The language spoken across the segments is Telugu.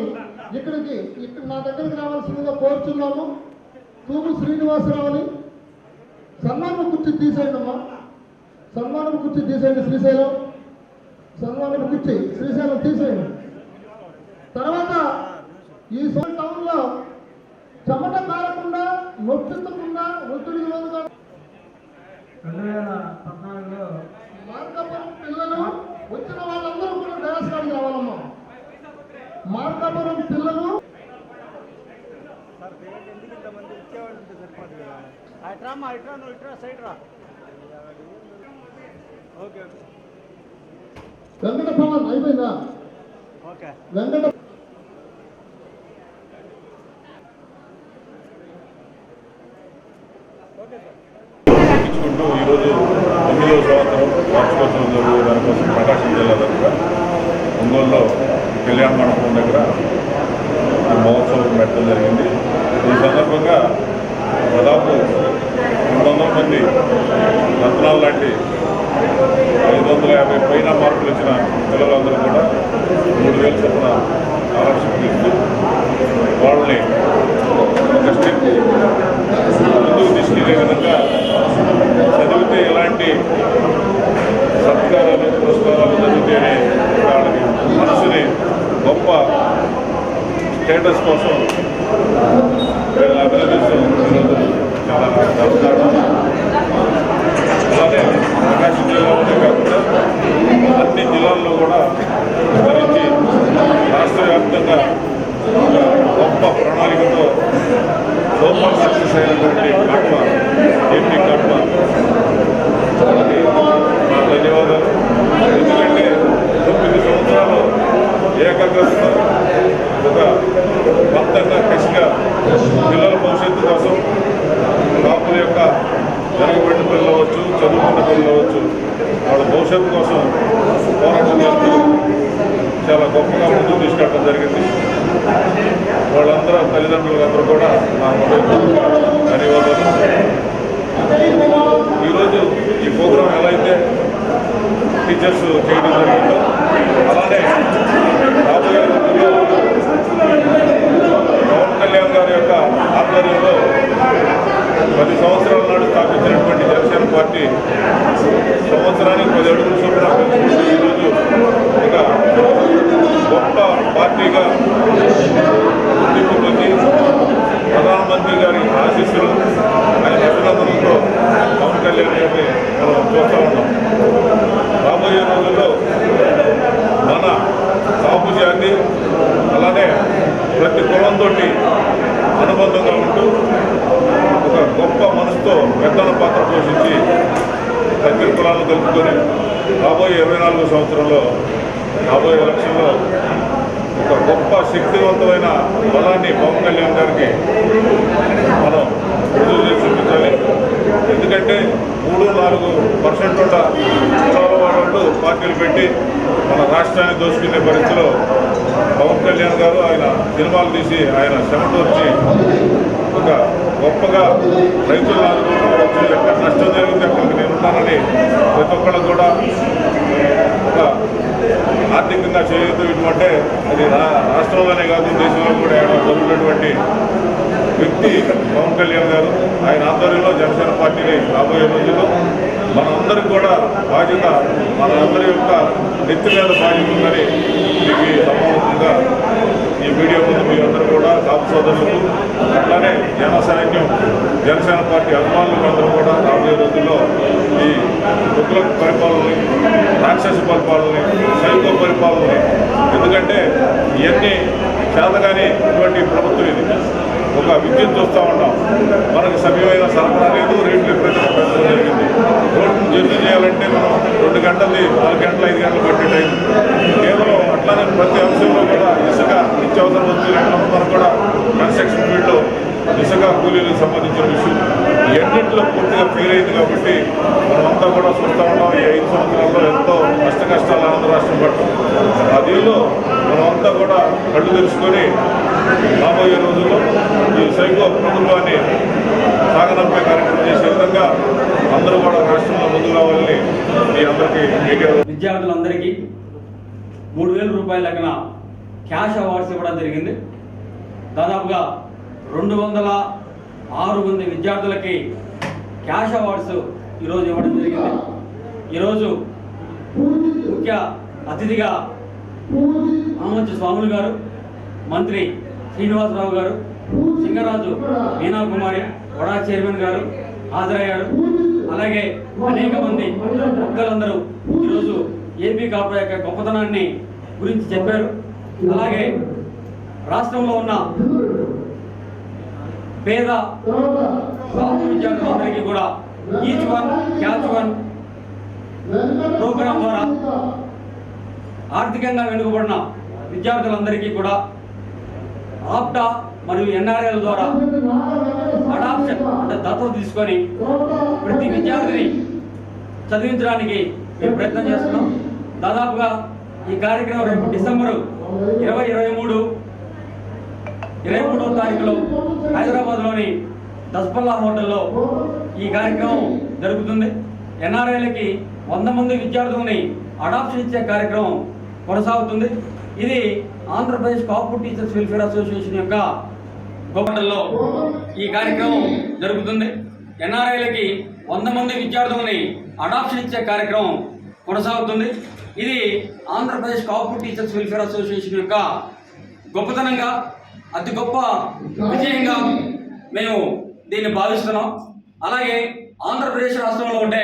గారిని ఇక్కడికి ఇక్కడ నా దగ్గరికి రావాల్సిందిగా కోరుచున్నాము. తూము శ్రీనివాసరావుని సన్మానం కుర్చీ తీసేయండి అమ్మా. సన్మానం కుర్చీ తీసేయండి శ్రీశైలం. సన్మానం కుర్చీ శ్రీశైలం తీసేయండి. తర్వాత ఈ సోల్ టౌన్లో చెమట కారకుండా నొప్పించకుండా ఒత్తిడి అట్రా అమ్మా ఇట్రా నువ్వు ఇట్రా సైడ్ రా. ఓకే వెంకట భవన్ అయిపోయిందా? ఓకే. వెంకట ఇచ్చుకుంటూ ఈరోజు తొమ్మిదవ సంవత్సరం వార్షికోత్సవం జరుగు దానికోసం ప్రకాశం జిల్లా దగ్గర ఒంగోలులో కళ్యాణ మండపం దగ్గర మహోత్సవం పెట్టడం జరిగింది. ఈ సందర్భంగా దాదాపు వందల మంది రత్నాలు లాంటి ఐదు వందల యాభై పైన మార్కులు వచ్చిన పిల్లలందరూ కూడా మూడు వేల చొప్పున స్కాలర్షిప్ ఇస్తూ వాళ్ళని ఒక స్టెప్ ముందుకు తీసుకెళ్ళే విధంగా చదివితే ఎలాంటి సత్కారాలు పురస్కారాలు చదివితేనే వాళ్ళకి మనసుని గొప్ప స్టేటస్ కోసం వీళ్ళని అభినందిస్తూ ఈరోజు చాలా గర్వకారణం అలానే ప్రకాశం జిల్లాలోనే కాకుండా అన్ని జిల్లాల్లో కూడా విస్తరించి రాష్ట్ర వ్యాప్తంగా ఒక గొప్ప ప్రణాళికతో సూపర్ సక్సెస్ అయినటువంటి కట్మ ఏపీ కట్మ వాళ్ళకి నా ధన్యవాదాలు ఎందుకంటే తొమ్మిది సంవత్సరాలు ఏకాగ్రతతో ఒక భక్తంగా కసిగా పిల్లల భవిష్యత్తు కోసం కాపుల యొక్క వెనకబడిన పిల్లలు అవ్వచ్చు చదువుకున్న పిల్లలు అవ్వచ్చు వాళ్ళ భవిష్యత్తు కోసం పోరాటం చేస్తూ చాలా గొప్పగా ముందుకు తీసుకెళ్ళడం జరిగింది వాళ్ళందరూ తల్లిదండ్రులందరూ కూడా నా ధన్యవాదాలు. ఈరోజు ఈ ప్రోగ్రాం ఎలా అయితే టీచర్స్ చేయడం జరిగిందో అలానే రాబోయే పవన్ కళ్యాణ్ గారి యొక్క ఆధ్వర్యంలో పది సంవత్సరాల నాడు స్థాపించినటువంటి జనసేన పార్టీ సంవత్సరానికి పది అడుగులు చొప్పున ఈరోజు ఇంకా గొప్ప పార్టీగా గుర్తింపు పొంది ప్రధానమంత్రి గారి ఆశీస్సులు ఆయన అభినందనలతో పవన్ కళ్యాణ్ గారిని మనం చూస్తూ ఉన్నాం రాబోయే రోజుల్లో మన కాపు జాతి అలానే ప్రతి కులంతో అనుబంధంగా ఉంటూ ఒక గొప్ప మనసుతో పెద్దల పాత్ర పోషించి దగ్గర కులాలను కలుపుకొని రాబోయే ఇరవై నాలుగో సంవత్సరంలో రాబోయే ఎలక్షన్లో ఒక గొప్ప శక్తివంతమైన బలాన్ని పవన్ కళ్యాణ్ గారికి మనం రుజువు చేసి చూపించాలి. ఎందుకంటే మూడు నాలుగు పర్సెంట్ ఉన్న కులాల వాళ్ళు పార్టీలు పెట్టి మన రాష్ట్రాన్ని దోచుకునే పరిస్థితిలో పవన్ కళ్యాణ్ గారు ఆయన సినిమాలు తీసి ఆయన శ్రమటోర్చి ఒక గొప్పగా రైతులు ఆదుకోవచ్చు ఎక్కడ నష్టం జరిగింది అక్కడికి నేను ఉంటానని ప్రతి ఒక్కరు కూడా ఒక ఆర్థికంగా చేయొద్దు ఇటువంటి అది రాష్ట్రంలోనే కాదు దేశంలో కూడా ఏమైనా జరుగుతున్నటువంటి వ్యక్తి పవన్ కళ్యాణ్ గారు ఆయన ఆధ్వర్యంలో జనసేన పార్టీని రాబోయే రోజుల్లో మనందరికి కూడా బాధ్యత మనందరి యొక్క నెత్తి మీద బాధ్యత ఉందని మీకు ఈ సమావేశంగా ఈ వీడియో ముందు మీ అందరూ కూడా కాపు సోదరులకు అట్లానే జన సైన్యం జనసేన పార్టీ అభిమానులకు అందరూ కూడా రాబోయే రోజుల్లో ఈ తుగ్లక్ పరిపాలనని రాక్షస పరిపాలనని సైకో పరిపాలనని ఎందుకంటే ఇవన్నీ చేతగాని ఇటువంటి ప్రభుత్వం ఇది. ఒక విద్యుత్ చూస్తూ ఉంటాం మనకు సమయమైన సరఫరా లేదు రేట్లు ఎప్పుడైతే పెంచడం జరిగింది. రోడ్డు జర్నీ చేయాలంటే మనం రెండు గంటలది నాలుగు గంటలు ఐదు గంటలు పట్టే టైం. కేవలం అట్లానే ప్రతి అంశంలో కూడా ఇసుక నిత్యావసర వస్తువులు మనకు కూడా కన్స్ట్రక్షన్ ఫీల్డ్లో ఇసుక కూలీలకు సంబంధించిన విషయం. అన్నింటిలో పూర్తిగా ఫెయిల్ అయింది కాబట్టి మనమంతా కూడా చూస్తూ ఉన్నాం. ఈ ఐదు సంవత్సరాల్లో ఎంతో కష్ట కష్టాలు ఆంధ్ర రాష్ట్రం పట్టు ఆ దీనిలో మనమంతా కూడా కళ్ళు తెరుచుకొని రాబోయే రోజుల్లో ఈ సైకో ప్రభుత్వాన్ని సాగనంపే కార్యక్రమం చేసే విధంగా అందరూ కూడా రాష్ట్రంలో ముందు రావాలని మీ అందరికీ విద్యార్థులందరికీ మూడు వేల రూపాయల లెక్కన క్యాష్ అవార్డ్స్ ఇవ్వడం జరిగింది. దాదాపుగా రెండు వందల ఆరు మంది విద్యార్థులకి క్యాష్ అవార్డ్స్ ఈరోజు ఇవ్వడం జరిగింది. ఈరోజు ముఖ్య అతిథిగా ఆమంచి స్వాములు గారు మంత్రి శ్రీనివాసరావు గారు సింగరాజు మీనా కుమారి వడా చైర్మన్ గారు హాజరయ్యారు. అలాగే అనేక మంది మొక్కలందరూ ఈరోజు ఏపీ కాపు యొక్క గొప్పతనాన్ని గురించి చెప్పారు. అలాగే రాష్ట్రంలో ఉన్న పేద కాపు విద్యార్థులందరికీ కూడా each one catch one programme ద్వారా ఆర్థికంగా వెనుకబడిన విద్యార్థులందరికీ కూడా ఆప్టా మరియు ఎన్ఆర్ఎల్ ద్వారా అడాప్షన్ అంటే దత్తత తీసుకొని ప్రతి విద్యార్థిని చదివించడానికి మేము ప్రయత్నం చేస్తున్నాం. దాదాపుగా ఈ కార్యక్రమం రేపు డిసెంబరు ఇరవై ఇరవై మూడు ఇరవై మూడవ తారీఖులో హైదరాబాద్లోని దస్పల్లా హోటల్లో ఈ కార్యక్రమం జరుగుతుంది. ఎన్ఆర్ఐలకి వంద మంది విద్యార్థులని అడాప్షన్ ఇచ్చే కార్యక్రమం కొనసాగుతుంది. ఇది Andhra Pradesh Kapu teachers welfare association యొక్క గోపటల్లో ఈ కార్యక్రమం జరుగుతుంది. ఎన్ఆర్ఐలకి వంద మంది విద్యార్థులని అడాప్షన్ ఇచ్చే కార్యక్రమం కొనసాగుతుంది. ఇది Andhra Pradesh Kapu teachers welfare association యొక్క గొప్పతనంగా అతి గొప్ప విజయంగా మేము దీన్ని భావిస్తున్నాం. అలాగే ఆంధ్రప్రదేశ్ రాష్ట్రంలో ఉండే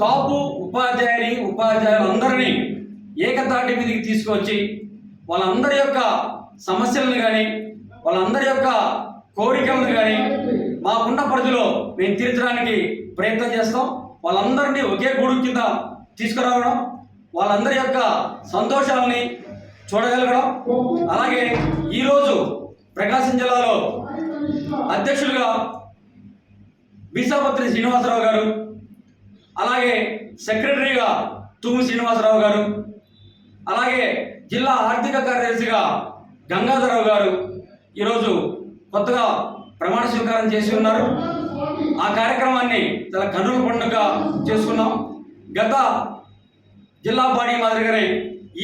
కాపు ఉపాధ్యాయుని ఉపాధ్యాయులందరినీ ఏకతాటి మీదకి తీసుకొచ్చి వాళ్ళందరి యొక్క సమస్యలను కానీ వాళ్ళందరి యొక్క కోరికలను కానీ మాకున్న పరిధిలో మేము తీర్చడానికి ప్రయత్నం చేస్తాం. వాళ్ళందరినీ ఒకే గూడు కింద తీసుకురావడం వాళ్ళందరి యొక్క సంతోషాలని చూడగలగడం? అలాగే ఈరోజు ప్రకాశం జిల్లాలో అధ్యక్షులుగా బీసాపత్రి శ్రీనివాసరావు గారు అలాగే సెక్రటరీగా తుమ్ము శ్రీనివాసరావు గారు అలాగే జిల్లా ఆర్థిక కార్యదర్శిగా గంగాధరరావు గారు ఈరోజు కొత్తగా ప్రమాణ స్వీకారం చేసి ఉన్నారు. ఆ కార్యక్రమాన్ని చాలా కన్నుల పండుగ చేసుకున్నాం. గత జిల్లా బాడీ మాదిరిగానే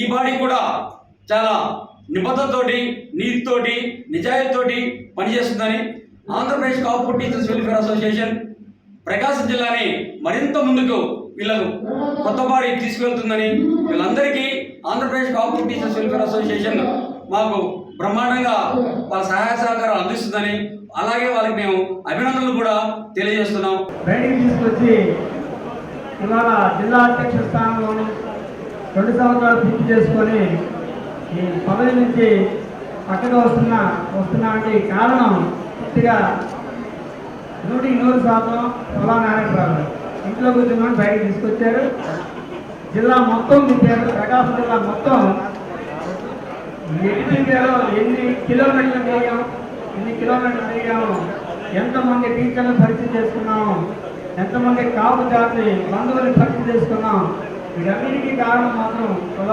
ఈ బాడీ కూడా చాలా నిబద్ధతతోటి నీతితోటి నిజాయితీతోటి పనిచేస్తుందని Andhra Pradesh Kapu teachers welfare association Prakasam జిల్లాని మరింత ముందుకు వీళ్ళకు కొత్త బాడీ తీసుకెళ్తుందని వీళ్ళందరికీ Andhra Pradesh Kapu teachers welfare association మాకు బ్రహ్మాండంగా వాళ్ళ సహాయ సహకారాలు అందిస్తుందని అలాగే వాళ్ళకి మేము అభినందనలు కూడా తెలియజేస్తున్నాం. బయటికి తీసుకొచ్చి ఇవాళ జిల్లా అధ్యక్ష స్థానంలోని రెండు సంవత్సరాలు పూర్తి చేసుకొని ఈ పదవి నుంచి పక్కకు వస్తున్నా వస్తున్నా అంటే కారణం పూర్తిగా నూటికి నూరు శాతం పొలా నారాయణరావు ఇంట్లో కూర్చున్నాను బయటకు తీసుకొచ్చారు. జిల్లా మొత్తం తిప్పారు ప్రకాశం జిల్లా మొత్తం ఎన్ని తిప్పారో ఎన్ని కిలోమీటర్లు తిరిగాం ఎన్ని కిలోమీటర్లు వేయాము ఎంతమంది టీచర్లు పరిచయం చేసుకున్నాము ఎంతమంది కాపు జాతి బంధువులు పరిచయం చేసుకున్నాం. వీటన్నిటికీ కారణం మాత్రం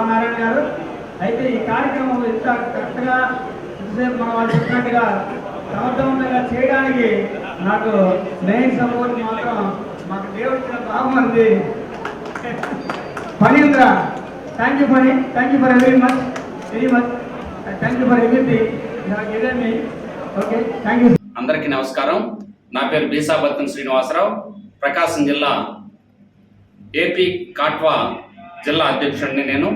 నారాయణ గారు. అయితే ఈ కార్యక్రమం ఇంత కరెక్ట్గా ఇంతసేపు మన వాళ్ళు చెప్పినట్టుగా సమర్థవంతంగా చేయడానికి నాకు మెయిన్ సపోర్ట్ మాత్రం మాకు దేవుడిచ్చిన బాగుంది Phanindra thank you for thank you for very much very much thank you for everything నాకు ఇదేమి ఓకే థ్యాంక్ యూ అందరికీ నమస్కారం. నా పేరు బీసాబర్తన్ శ్రీనివాసరావు. ప్రకాశం జిల్లా ఏపీ కాట్వా జిల్లా అధ్యక్షుడిని నేను.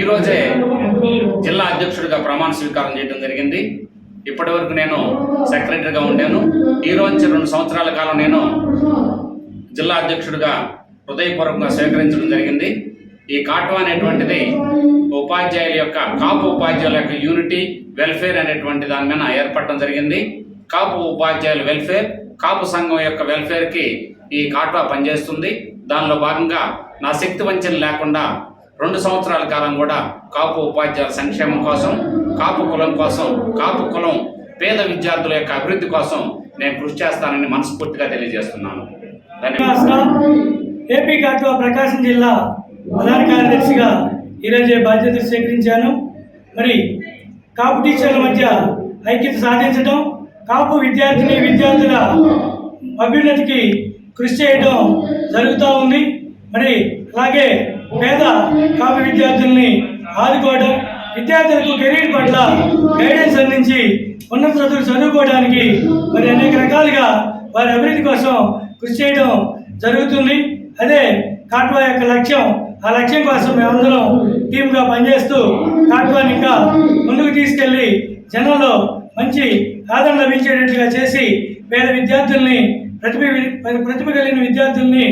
ఈరోజే జిల్లా అధ్యక్షుడిగా ప్రమాణ స్వీకారం చేయడం జరిగింది. ఇప్పటి వరకు నేను సెక్రటరీగా ఉండాను. ఈ రోజు రెండు సంవత్సరాల కాలం నేను జిల్లా అధ్యక్షుడిగా హృదయపూర్వకంగా స్వీకరించడం జరిగింది. ఈ కాట్వా అనేటువంటిది ఉపాధ్యాయుల యొక్క కాపు ఉపాధ్యాయుల యొక్క యూనిటీ వెల్ఫేర్ అనేటువంటి దాని మీద ఏర్పడటం జరిగింది. కాపు ఉపాధ్యాయుల వెల్ఫేర్ కాపు సంఘం యొక్క వెల్ఫేర్కి ఈ కాట్వా పనిచేస్తుంది. దానిలో భాగంగా నా శక్తి వంచన లేకుండా రెండు సంవత్సరాల కాలం కూడా కాపు ఉపాధ్యాయుల సంక్షేమం కోసం కాపు కులం కోసం కాపు కులం పేద విద్యార్థుల యొక్క అభివృద్ధి కోసం నేను కృషి చేస్తానని మనస్ఫూర్తిగా తెలియజేస్తున్నాను. ఏపీ కాటువ ప్రకాశం జిల్లా ప్రధాన కార్యదర్శిగా ఈరోజు బాధ్యతలు స్వీకరించాను. మరి కాపు టీచర్ల మధ్య ఐక్యత సాధించడం కాపు విద్యార్థిని విద్యార్థుల అభ్యున్నతికి కృషి చేయడం జరుగుతూ ఉంది. మరి అలాగే పేద కాపీ విద్యార్థుల్ని ఆదుకోవడం విద్యార్థులకు కెరీర్ పట్ల గైడెన్స్ అందించి ఉన్నత చదువులు చదువుకోవడానికి మరి అనేక రకాలుగా వారి అభివృద్ధి కోసం కృషి చేయడం జరుగుతుంది. అదే కాట్వా యొక్క లక్ష్యం ఆ లక్ష్యం కోసం మేమందరం టీమ్గా పనిచేస్తూ కాట్వాని ఇంకా ముందుకు తీసుకెళ్ళి జనంలో మంచి ఆదరణ లభించేటట్లుగా చేసి పేద విద్యార్థుల్ని ప్రతిభ ప్రతిభ కలిగిన విద్యార్థుల్ని